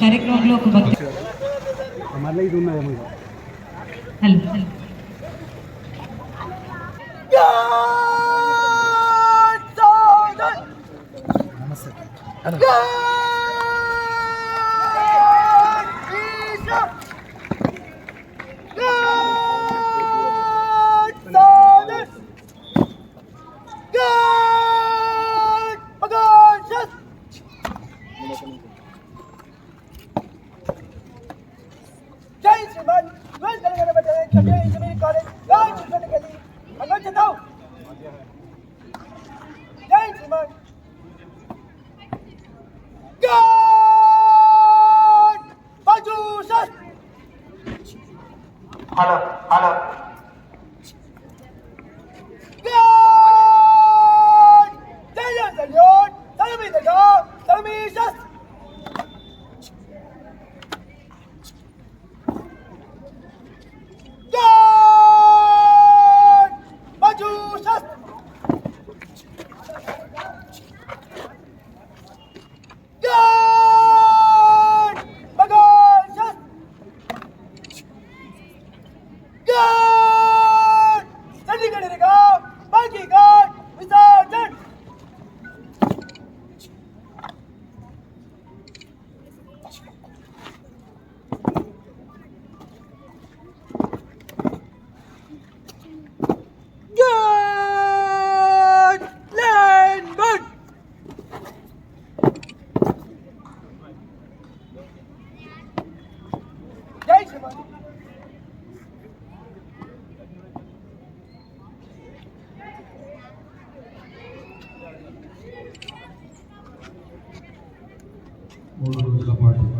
కార్యక్రమంలో ఒక భక్తి మళ్ళీ ఇది ఉన్నదేమో ఇక. హలో హలో జై మూడు రోజుల పాటు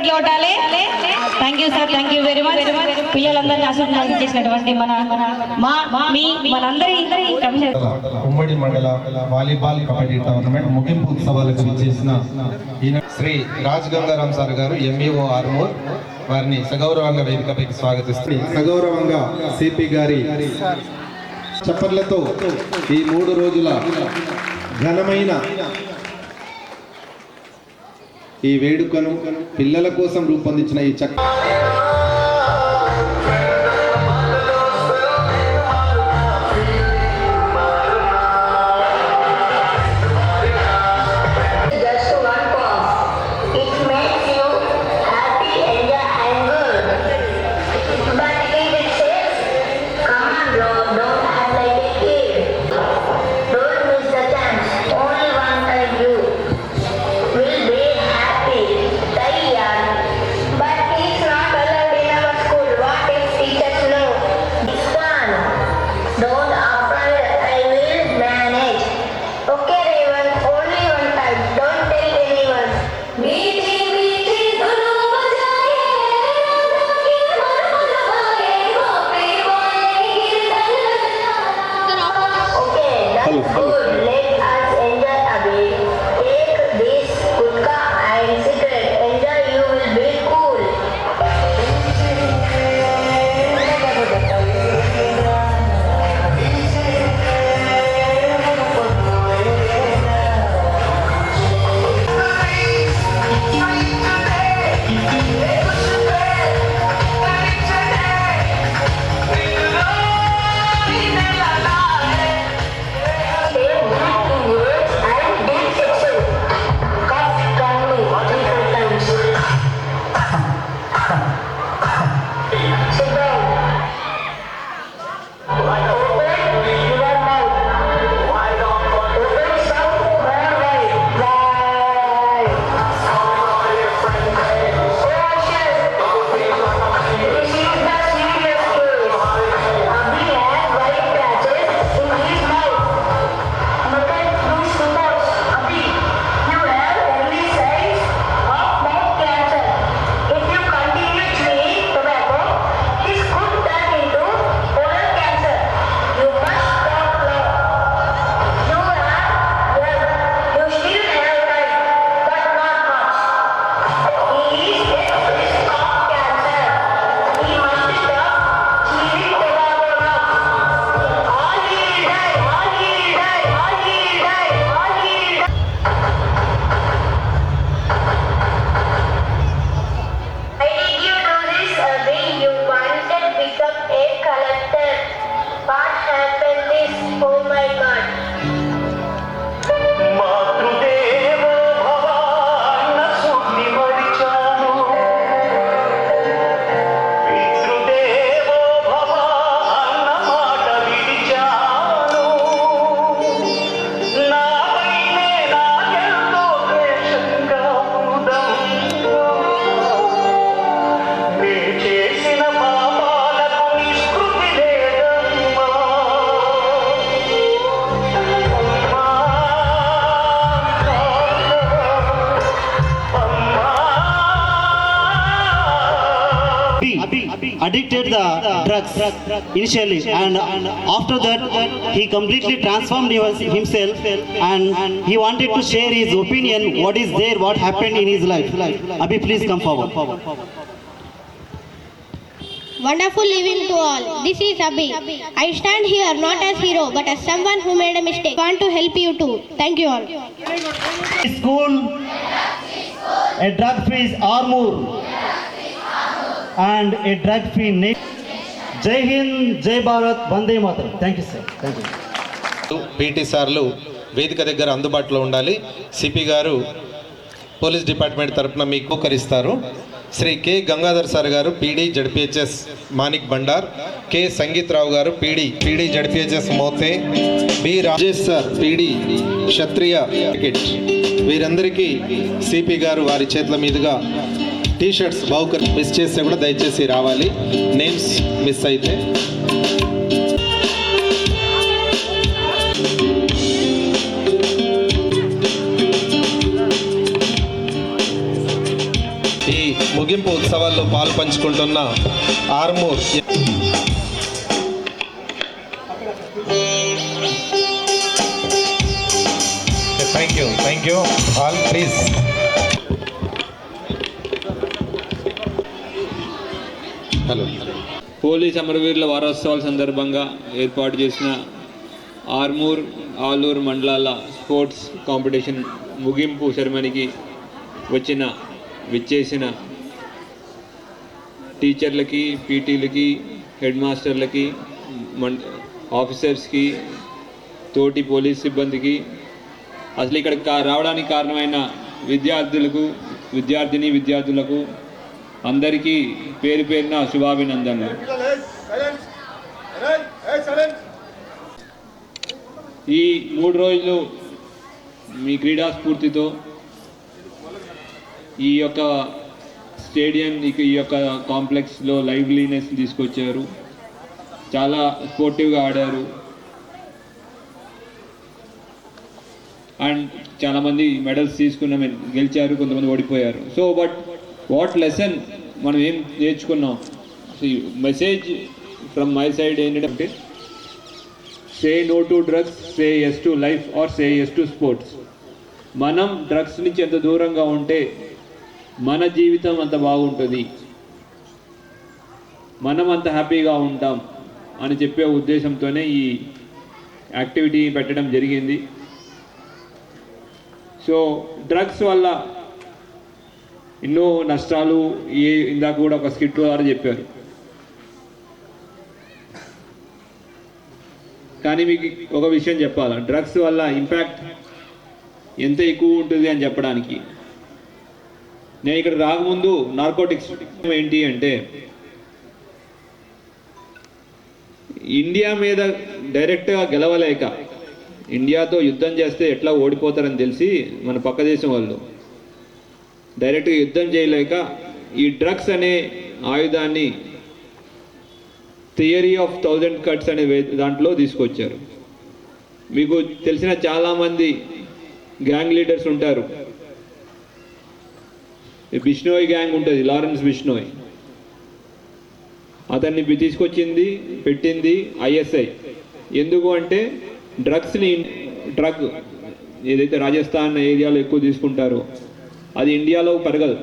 చప్పట్లు కొట్టాలి. Thank you sir thank you very much పిల్లలందరినీ ఆశీర్వాదం చేసినటువంటి మన మా మీ మనందరి ఉమ్మడి మండల వాలీబాల్ కబడ్డీ టోర్నమెంట్ ముగింపు ఉత్సవాలకు విచ్చేసిన శ్రీ రాజ్ గంగారాం సార్ గారు ఎంఈఓ ఆర్మూర్ వారిని సగౌరవంగా వేదికపైకి స్వాగతిస్తూ సగౌరవంగా సిపి గారి చప్పట్లతో ఈ మూడు రోజుల ఘనమైన ఈ వేడుకను పిల్లల కోసం రూపొందించిన ఈ చక్క initially and after that he completely transformed himself and he wanted to share his opinion what is there what happened in his life abhi please come forward Wonderful evening to all. This is Abhi. I stand here not as hero but as someone who made a mistake. Want to help you too. Thank you all. school a drug free armor and a drug free nation Jai Hind Jai Bharat Vande mataram thank you sir thank you PT సార్లు వేదిక దగ్గర అందుబాటులో ఉండాలి. CP గారు police department తరఫున మీకు కరిస్తారు. Shri K. Gangadhar sir గారు PD ZPHS Manik Bandar K. Sangeetrao గారు PD PD ZPHS Mothe B. Rajesh sir PD Kshatriya cricket. వీరందరికీ సిపి గారు వారి చేతుల మీదుగా టీ షర్ట్స్ బహుకర్ మిస్ చేస్తే కూడా దయచేసి రావాలి. నేమ్స్ మిస్ అయితే. ఈ ముగింపు ఉత్సవాల్లో పాలు పంచుకుంటున్న Armoor. Thank you thank you all please hello. Police అమరవీరుల వారోత్సవాల సందర్భంగా ఏర్పాటు చేసిన ఆర్మూర్ ఆలూరు మండలాల స్పోర్ట్స్ కాంపిటీషన్ ముగింపు సెరమనీకి వచ్చిన విచ్చేసిన టీచర్లకి పీటీలకి హెడ్ మాస్టర్లకి మన్ ఆఫీసర్స్కి తోటి పోలీస్ సిబ్బందికి అసలు ఇక్కడికి కా- రావడానికి కారణమైన విద్యార్థులకు విద్యార్థిని విద్యార్థులకు అందరికీ పేరు పేరున శుభాభినందనలు. ఈ మూడు రోజులు మీ క్రీడా స్ఫూర్తితో ఈ యొక్క స్టేడియం ఈ యొక్క కాంప్లెక్స్లో లైవ్లీనెస్ తీసుకొచ్చారు. చాలా స్పోర్టివ్గా ఆడారు. అండ్ చాలామంది మెడల్స్ తీసుకున్న గెలిచారు కొంతమంది ఓడిపోయారు. సో బట్ వాట్ లెసన్ మనం ఏం నేర్చుకున్నాం? మెసేజ్ ఫ్రమ్ మై సైడ్ ఏంటంటే say no to drugs say yes to life or say yes to sports మనం డ్రగ్స్ నుంచి ఎంత దూరంగా ఉంటే మన జీవితం అంత బాగుంటుంది. మనం అంత హ్యాపీగా ఉంటాం అని చెప్పే ఉద్దేశంతోనే ఈ యాక్టివిటీ పెట్టడం జరిగింది. సో డ్రగ్స్ వల్ల ఎన్నో నష్టాలు ఏ ఇందాక కూడా ఒక స్కిట్ ద్వారా చెప్పారు. కానీ మీకు ఒక విషయం చెప్పాలా? డ్రగ్స్ వల్ల ఇంపాక్ట్ ఎంత ఎక్కువ ఉంటుంది అని చెప్పడానికి. నేను ఇక్కడ రాకముందు నార్కోటిక్స్ ఏంటి అంటే ఇండియా మీద డైరెక్ట్గా గెలవలేక ఇండియాతో యుద్ధం చేస్తే ఎట్లా ఓడిపోతారని తెలిసి మన పక్క దేశం వాళ్ళు డైరెక్ట్గా యుద్ధం చేయలేక ఈ డ్రగ్స్ అనే ఆయుధాన్ని థియరీ ఆఫ్ థౌజండ్ కట్స్ అనే దాంట్లో తీసుకొచ్చారు. మీకు తెలిసిన చాలామంది గ్యాంగ్ లీడర్స్ ఉంటారు. ఈ బిష్నోయ్ గ్యాంగ్ ఉంటుంది లారెన్స్ బిష్నోయ్ అతన్ని తీసుకొచ్చింది పెట్టింది ఐఎస్ఐ ఎందుకు అంటే డ్రగ్స్ని డ్రగ్ ఏదైతే రాజస్థాన్ ఏరియాలో ఎక్కువ తీసుకుంటారో అది ఇండియాలో పెరగదు.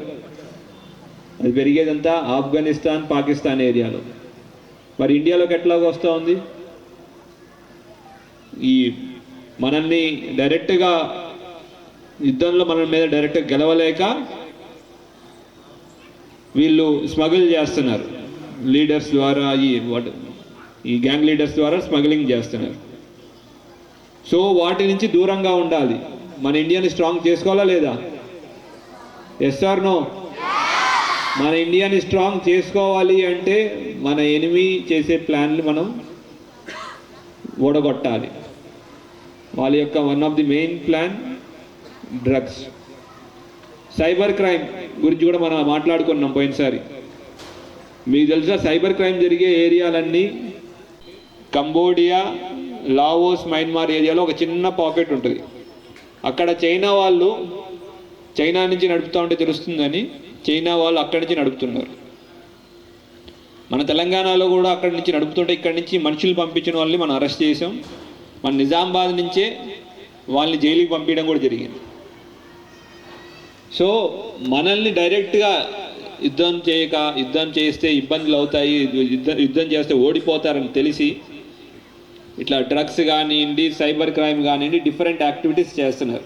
అది పెరిగేదంతా ఆఫ్ఘనిస్తాన్ పాకిస్తాన్ ఏరియాలో. మరి ఇండియాలోకి ఎట్లాగో వస్తూ ఉంది? ఈ మనల్ని డైరెక్ట్గా యుద్ధంలో మన మీద డైరెక్ట్గా గెలవలేక వీళ్ళు స్మగుల్ చేస్తున్నారు. లీడర్స్ ద్వారా ఈ వాట్ ఈ గ్యాంగ్ లీడర్స్ ద్వారా స్మగ్లింగ్ చేస్తున్నారు. సో వాటి నుంచి దూరంగా ఉండాలి. మన ఇండియాని స్ట్రాంగ్ చేసుకోవాలా లేదా? ఎస్ఆర్ నో మన ఇండియాని స్ట్రాంగ్ చేసుకోవాలి అంటే మన ఎనిమి చేసే ప్లాన్లు మనం ఓడగొట్టాలి. వాళ్ళ యొక్క one of the main plan drugs cyber crime గురించి కూడా మనం మాట్లాడుకున్నాం పోయినసారి. మీకు తెలుసా సైబర్ క్రైమ్ జరిగే ఏరియాలన్నీ కంబోడియా లావోస్ మయన్మార్ ఏరియాలో ఒక చిన్న పాకెట్ ఉంటుంది. అక్కడ చైనా వాళ్ళు చైనా నుంచి నడుపుతూ ఉంటే తెలుస్తుందని చైనా వాళ్ళు అక్కడి నుంచి నడుపుతున్నారు. మన తెలంగాణలో కూడా అక్కడి నుంచి నడుపుతుంటే ఇక్కడి నుంచి మనుషులు పంపించిన వాళ్ళని మనం అరెస్ట్ చేసాం మన నిజామాబాద్ నుంచే వాళ్ళని జైలుకి పంపించడం కూడా జరిగింది. సో మనల్ని డైరెక్ట్గా యుద్ధం చేయక యుద్ధం చేస్తే ఇబ్బందులు అవుతాయి యుద్ధం యుద్ధం చేస్తే ఓడిపోతారని తెలిసి ఇట్లా డ్రగ్స్ కానివ్వండి సైబర్ క్రైమ్ కానివ్వండి డిఫరెంట్ యాక్టివిటీస్ చేస్తున్నారు.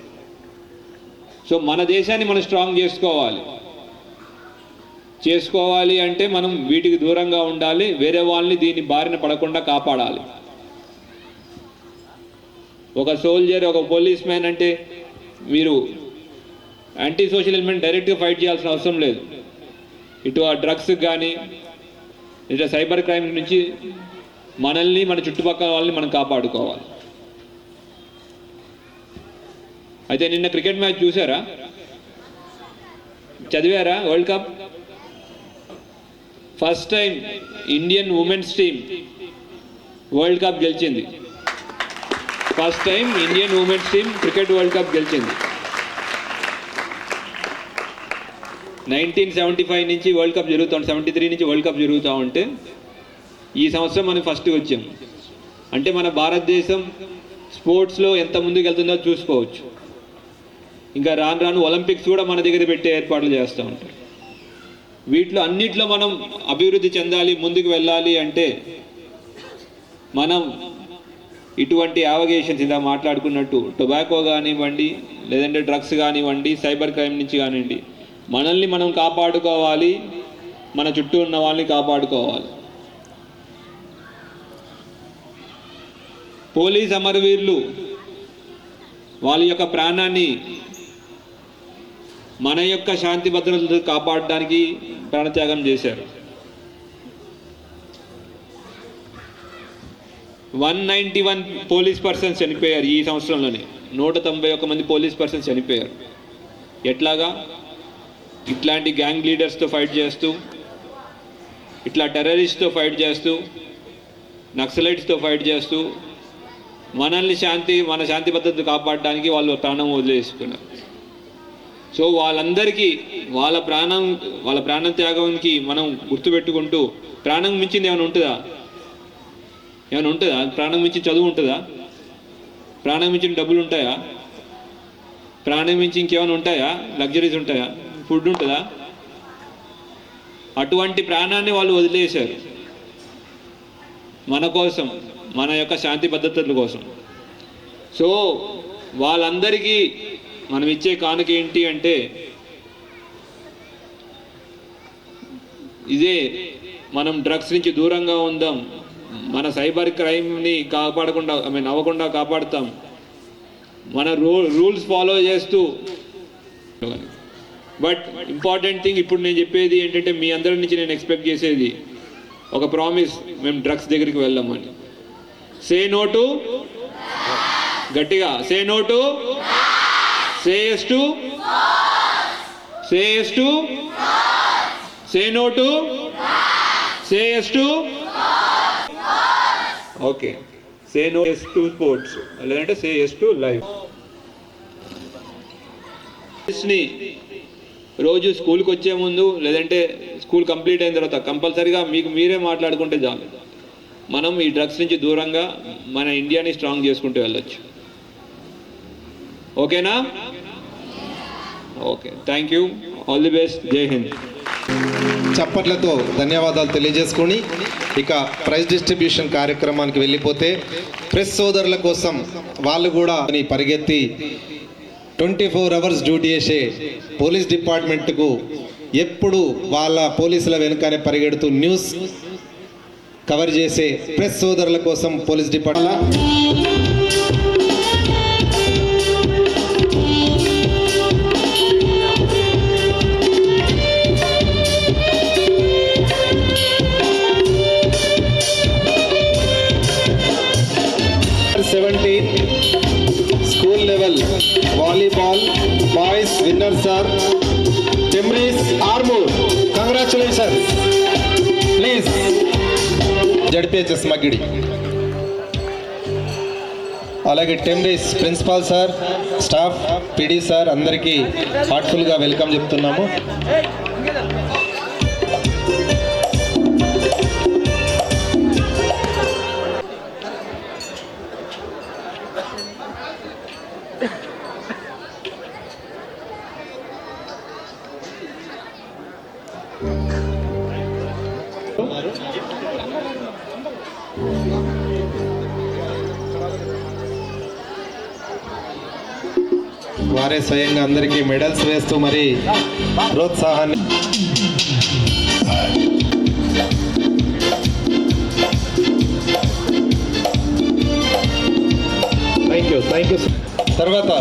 సో మన దేశాన్ని మనం స్ట్రాంగ్ చేసుకోవాలి. చేసుకోవాలి అంటే మనం వీటికి దూరంగా ఉండాలి వేరే వాళ్ళని దీని బారిన పడకుండా కాపాడాలి. ఒక సోల్జర్ ఒక పోలీస్ మ్యాన్ అంటే మీరు యాంటీ సోషల్ ఎలిమెంట్ డైరెక్ట్గా ఫైట్ చేయాల్సిన అవసరం లేదు. ఇటు ఆ డ్రగ్స్ కానీ ఇటు సైబర్ క్రైమ్ నుంచి మనల్ని మన చుట్టుపక్కల వాళ్ళని మనం కాపాడుకోవాలి. అయితే నిన్న క్రికెట్ మ్యాచ్ చూసారా చదివారా world cup? First time Indian women's team world cup గెలిచింది. First time Indian women's team cricket world cup గెలిచింది. నైన్టీన్ సెవెంటీ ఫైవ్ నుంచి వరల్డ్ కప్ జరుగుతూ సెవెంటీ త్రీ నుంచి వరల్డ్ కప్ జరుగుతూ ఉంటే ఈ సంవత్సరం మనం ఫస్ట్ వచ్చాం. అంటే మన భారతదేశం స్పోర్ట్స్లో ఎంత ముందుకు వెళ్తుందో చూసుకోవచ్చు. ఇంకా రాను రాను ఒలింపిక్స్ కూడా మన దగ్గర పెట్టే ఏర్పాట్లు చేస్తూ ఉంటారు. వీటిలో అన్నిట్లో మనం అభివృద్ధి చెందాలి ముందుకు వెళ్ళాలి అంటే మనం ఇటువంటి యావగేషన్స్ ఇలా మాట్లాడుకున్నట్టు టొబాకో కానివ్వండి లేదంటే డ్రగ్స్ కానివ్వండి సైబర్ క్రైమ్ నుంచి కానివ్వండి మనల్ని మనం కాపాడుకోవాలి మన చుట్టూ ఉన్న వాళ్ళని కాపాడుకోవాలి. పోలీస్ అమరవీరులు వాళ్ళ యొక్క ప్రాణాన్ని మన యొక్క శాంతి భద్రతలు కాపాడడానికి ప్రాణత్యాగం చేశారు. One ninety one police persons చనిపోయారు ఈ సంవత్సరంలోనే. నూట తొంభై ఒక్క మంది పోలీస్ పర్సన్స్ చనిపోయారు. ఎట్లాగా? ఇట్లాంటి గ్యాంగ్ లీడర్స్తో ఫైట్ చేస్తూ ఇట్లా టెర్రరిస్ట్తో ఫైట్ చేస్తూ నక్సలైట్స్తో ఫైట్ చేస్తూ మనల్ని శాంతి మన శాంతి భద్రత కాపాడడానికి వాళ్ళు ప్రాణం వదిలేసుకున్నారు సో వాళ్ళందరికీ వాళ్ళ ప్రాణం వాళ్ళ ప్రాణం త్యాగానికి మనం గుర్తుపెట్టుకుంటూ ప్రాణం మించింది ఏమైనా ఉంటుందా? ఏమైనా ఉంటుందా? ప్రాణం మించి చదువు ఉంటుందా? ప్రాణం మించిన డబ్బులు ఉంటాయా? ప్రాణం మించి ఇంకేమైనా ఉంటాయా? లగ్జరీస్ ఉంటాయా? ఫుడ్ ఉంటుందా? అటువంటి ప్రాణాన్ని వాళ్ళు వదిలేశారు. మన కోసం మన యొక్క శాంతి భద్రతల కోసం. సో వాళ్ళందరికీ మనం ఇచ్చే కానుక ఏంటి అంటే ఇదే మనం డ్రగ్స్ నుంచి దూరంగా ఉందాం మన సైబర్ క్రైమ్ని కాపాడకుండా ఐ మీన్ అవ్వకుండా కాపాడుతాం. మన రూ రూల్స్ ఫాలో చేస్తూ. బట్ ఇంపార్టెంట్ థింగ్ ఇప్పుడు నేను చెప్పేది ఏంటంటే మీ అందరి నుంచి నేను ఎక్స్పెక్ట్ చేసేది ఒక ప్రామిస్ మేము డ్రగ్స్ దగ్గరికి వెళ్ళామని సే నో టు? గట్టిగా. Say no to? Say yes to say to say no to say to okay. Say no yes to sports. లేదంటే సే ఎస్ టు లైఫ్ని రోజు స్కూల్కి వచ్చే ముందు లేదంటే స్కూల్ కంప్లీట్ అయిన తర్వాత కంపల్సరీగా మీకు మీరే మాట్లాడుకుంటే చాలు. మనం ఈ డ్రగ్స్ నుంచి దూరంగా మన ఇండియాని స్ట్రాంగ్ చేసుకుంటూ వెళ్ళొచ్చు. ఓకేనా? Okay thank you all the best Jai Hind చప్పట్లతో ధన్యవాదాలు తెలియజేసుకొని ఇక ప్రైజ్ డిస్ట్రిబ్యూషన్ కార్యక్రమానికి వెళ్ళిపోతే ప్రెస్ సోదరుల కోసం వాళ్ళు కూడా అని పరిగెత్తి ట్వంటీ ఫోర్ అవర్స్ డ్యూటీ చేసే పోలీస్ డిపార్ట్మెంట్కు ఎప్పుడు వాళ్ళ పోలీసుల వెనుకనే పరిగెడుతూ న్యూస్ కవర్ చేసే ప్రెస్ సోదరుల కోసం police department boys winners are TMREIS Armoor congratulation please ZPHS Maggidi. అలాగే TMREIS principal sir staff PD sir అందరికీ హార్ట్ఫుల్గా వెల్కమ్ చెప్తున్నాము. వారే స్వయంగా అందరికీ మెడల్స్ వేస్తూ మరి ప్రోత్సాహాన్ని థ్యాంక్ యూ థ్యాంక్ యూ తర్వాత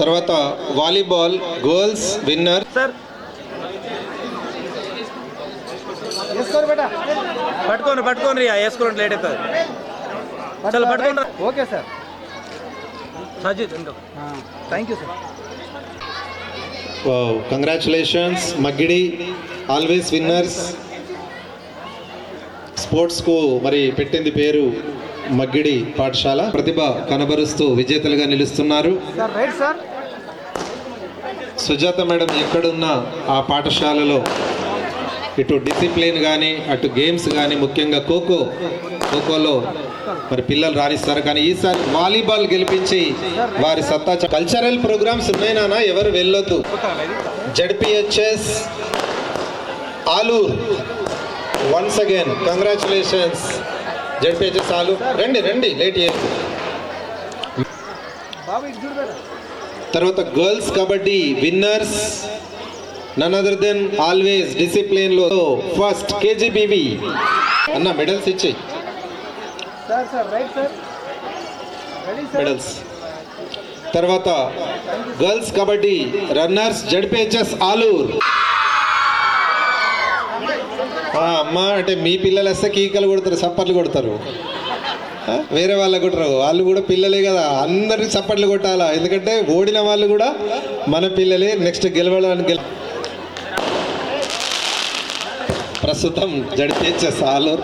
తర్వాత వాలీబాల్ గర్ల్స్ విన్నర్ వేసుకోరు బేటా పట్టుకోండి పట్టుకోండి వేసుకోండి లేట్ అవుతుంది. చలో పట్టుకోండి okay sir. Sajith thank you sir. Congratulations Maggidi always winners స్పోర్ట్స్కు మరి పెట్టింది పేరు మగ్గిడి పాఠశాల ప్రతిభ కనబరుస్తూ విజేతలుగా నిలుస్తున్నారు. Sir right sir. Sujatha madam ఎక్కడున్నా ఆ పాఠశాలలో ఇటు డిసిప్లిన్ కానీ అటు గేమ్స్ కానీ ముఖ్యంగా ఖోఖో. ఖోఖోలో మరి పిల్లలు రాణిస్తారు. కానీ ఈసారి వాలీబాల్ గెలిపించి వారి సత్తా కల్చరల్ ప్రోగ్రామ్స్ ఉన్నాయి నాన్న ఎవరు వెళ్ళొద్దు. ZPHS Alur. Once again congratulations ZPHS Alur. రండి రండి లేట్ బేటా. తర్వాత girls kabaddi winners none other than always డిసిప్లిన్లో first KGBV అన్న మెడల్స్ ఇచ్చి మెడల్స్ తర్వాత girls kabaddi runners ZPHS Alur. అమ్మ అంటే మీ పిల్లలు వస్తే కీకలు కొడతారు చప్పట్లు కొడతారు. వేరే వాళ్ళకు కొట్టరు వాళ్ళు కూడా పిల్లలే కదా అందరికి చప్పట్లు కొట్టాలా? ఎందుకంటే ఓడిన వాళ్ళు కూడా మన పిల్లలే నెక్స్ట్ గెలవడానికి ప్రస్తుతం జడ్పిహెచ్ఎస్ సాలూర్